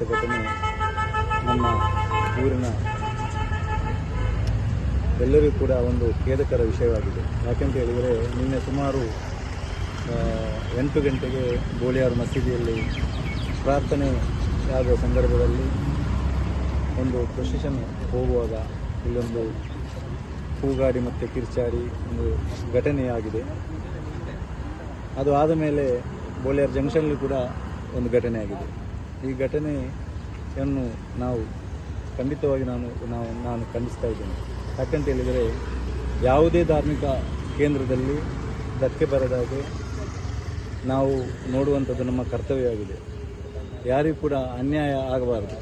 ನಡೆದಂಥ ಘಟನೆ ನಮ್ಮ ಊರಿನ ಎಲ್ಲರಿಗೂ ಕೂಡ ಒಂದು ಖೇದಕರ ವಿಷಯವಾಗಿದೆ. ಯಾಕೆಂತ ಹೇಳಿದರೆ ನಿನ್ನೆ ಸುಮಾರು ಎಂಟು ಗಂಟೆಗೆ ಗೋಳಿಯಾರು ಮಸೀದಿಯಲ್ಲಿ ಪ್ರಾರ್ಥನೆ ಆದ ಸಂದರ್ಭದಲ್ಲಿ ಒಂದು ಪ್ರೊಸೆಷನ್ ಹೋಗುವಾಗ ಇಲ್ಲೊಂದು ಹೂಗಾಡಿ ಮತ್ತು ಕಿರ್ಚಾರಿ ಒಂದು ಘಟನೆಯಾಗಿದೆ. ಅದು ಆದ ಮೇಲೆ ಬೋಳಿಯಾರ್ ಜಂಕ್ಷನ್ಲಿ ಕೂಡ ಒಂದು ಘಟನೆ ಆಗಿದೆ ಈ ಘಟನೆಯನ್ನು ನಾವು ಖಂಡಿತವಾಗಿ ನಾನು ನಾವು ನಾನು ಖಂಡಿಸ್ತಾ ಇದ್ದೇನೆ. ಯಾಕಂತ ಹೇಳಿದರೆ ಯಾವುದೇ ಧಾರ್ಮಿಕ ಕೇಂದ್ರದಲ್ಲಿ ಧಕ್ಕೆ ಬರದ ಹಾಗೆ ನಾವು ನೋಡುವಂಥದ್ದು ನಮ್ಮ ಕರ್ತವ್ಯವಾಗಿದೆ ಯಾರಿಗೂ ಕೂಡ ಅನ್ಯಾಯ ಆಗಬಾರದು.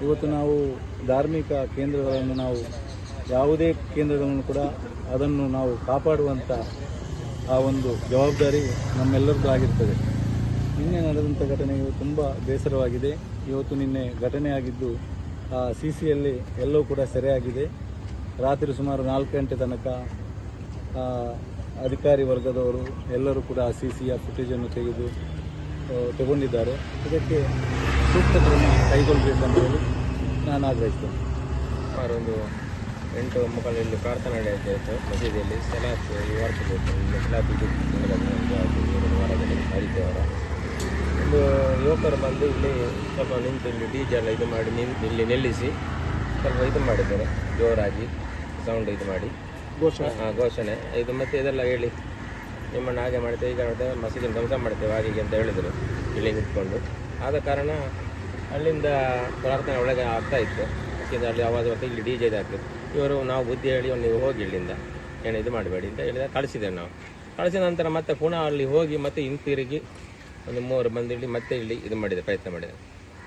ಇವತ್ತು ನಾವು ಧಾರ್ಮಿಕ ಕೇಂದ್ರಗಳನ್ನು ನಾವು ಯಾವುದೇ ಕೇಂದ್ರಗಳನ್ನು ಕೂಡ ಅದನ್ನು ನಾವು ಕಾಪಾಡುವಂಥ ಆ ಒಂದು ಜವಾಬ್ದಾರಿ ನಮ್ಮೆಲ್ಲರದ್ದು ಆಗಿರ್ತದೆ. ನಿನ್ನೆ ನಡೆದಂಥ ಘಟನೆಯು ತುಂಬ ಬೇಸರವಾಗಿದೆ. ಇವತ್ತು ನಿನ್ನೆ ಘಟನೆ ಆಗಿದ್ದು ಸಿ ಸಿಯಲ್ಲಿ ಎಲ್ಲವೂ ಕೂಡ ಸೆರೆಯಾಗಿದೆ. ರಾತ್ರಿ ಸುಮಾರು ನಾಲ್ಕು ಗಂಟೆ ತನಕ ಅಧಿಕಾರಿ ವರ್ಗದವರು ಎಲ್ಲರೂ ಕೂಡ ಆ ಸಿ ಸಿಯ ಫುಟೇಜನ್ನು ತೆಗೆದು ತಗೊಂಡಿದ್ದಾರೆ. ಇದಕ್ಕೆ ಸೂಕ್ತ ಕ್ರಮ ಕೈಗೊಳ್ಳಬೇಕಂತ ಹೇಳಿ ನಾನು ಆಗ್ರಹಿಸ್ತೇನೆ. ಸುಮಾರೊಂದು ಎಂಟು ಮಕ್ಕಳಲ್ಲಿ ಪ್ರಾರ್ಥನೆ ನಡೆಯುತ್ತೆ ಮಸೀದಿಯಲ್ಲಿ ಸಲಾತ್ ಈ ಒಂದು ಸಲಾತ್ ಇದು ನಡೆದ ಒಂದು ಅದು ಎರಡು ವಾರದಲ್ಲಿ ಆದಿತ್ಯವಾರ ಒಂದು ಯುವಕರು ಬಂದು ಇಲ್ಲಿ ಸ್ವಲ್ಪ ನಿಂತು ಇಲ್ಲಿ ಡಿ ಜೆ ಎಲ್ಲ ಇದು ಮಾಡಿ ನಿಂತು ಇಲ್ಲಿ ನಿಲ್ಲಿಸಿ ಸ್ವಲ್ಪ ಇದು ಮಾಡಿದ್ದಾರೆ ಜೋರಾಗಿ ಸೌಂಡ್ ಇದು ಮಾಡಿ. ಹಾಂ ಘೋಷಣೆ. ಇದು ಮತ್ತೆ ಇದೆಲ್ಲ ಹೇಳಿ ನಿಮ್ಮನ್ನು ಹಾಗೆ ಮಾಡ್ತೇವೆ ಈಗ ಮಾಡ್ತೇವೆ ಮಸೀದಿನ ಧ್ವಂಸ ಮಾಡ್ತೇವೆ ಹಾಗೆ ಅಂತ ಹೇಳಿದರು ಇಲ್ಲಿ ನಿಂತ್ಕೊಂಡು. ಆದ ಕಾರಣ ಅಲ್ಲಿಂದ ಪ್ರಾರ್ಥನೆ ಒಳಗೆ ಆಗ್ತಾ ಇತ್ತು. ಮಸೀದಿ ಅಲ್ಲಿ ಆವಾಜ್ ಬರ್ತಾ ಇಲ್ಲಿ ಡಿ ಜೆ ಇದಾಗ್ತದೆ ಇವರು ನಾವು ಬುದ್ಧಿ ಹೇಳಿ ನೀವು ಹೋಗಿ ಇಲ್ಲಿಂದ ಏನು ಇದು ಮಾಡಬೇಡಿ ಅಂತ ಹೇಳಿದ ಕಳಿಸಿದ್ದೇವೆ ನಾವು. ಕಳಿಸಿದ ನಂತರ ಮತ್ತೆ ಪುನಃ ಅಲ್ಲಿ ಹೋಗಿ ಮತ್ತೆ ಹಿಂತಿರುಗಿ ಒಂದು ಮೂವರು ಬಂದು ಇಲ್ಲಿ ಮತ್ತೆ ಇಲ್ಲಿ ಇದು ಮಾಡಿದೆ, ಪ್ರಯತ್ನ ಮಾಡಿದೆ.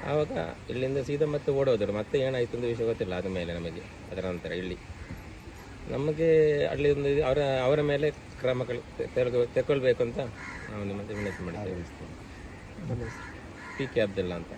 ಆವಾಗ ಇಲ್ಲಿಂದ ಸೀದಾ ಮತ್ತೆ ಓಡೋದರು. ಮತ್ತೆ ಏನಾಯಿತು ಅಂತ ವಿಷಯ ಗೊತ್ತಿಲ್ಲ ಅದ ಮೇಲೆ ನಮಗೆ, ಅದರ ನಂತರ ಇಲ್ಲಿ. ನಮಗೆ ಅಲ್ಲಿ ಒಂದು ಅವರ ಅವರ ಮೇಲೆ ಕ್ರಮಗಳು ತೆಗೆದು ತೆಗೊಳ್ಬೇಕು ಅಂತ ನಾವು ನಿಮ್ಮ ಹತ್ರ ವಿನಂತಿ ಮಾಡಿದ್ದೇವೆ. ಪಿ ಕೆ ಅಬ್ದುಲ್ಲಾ ಅಂತ.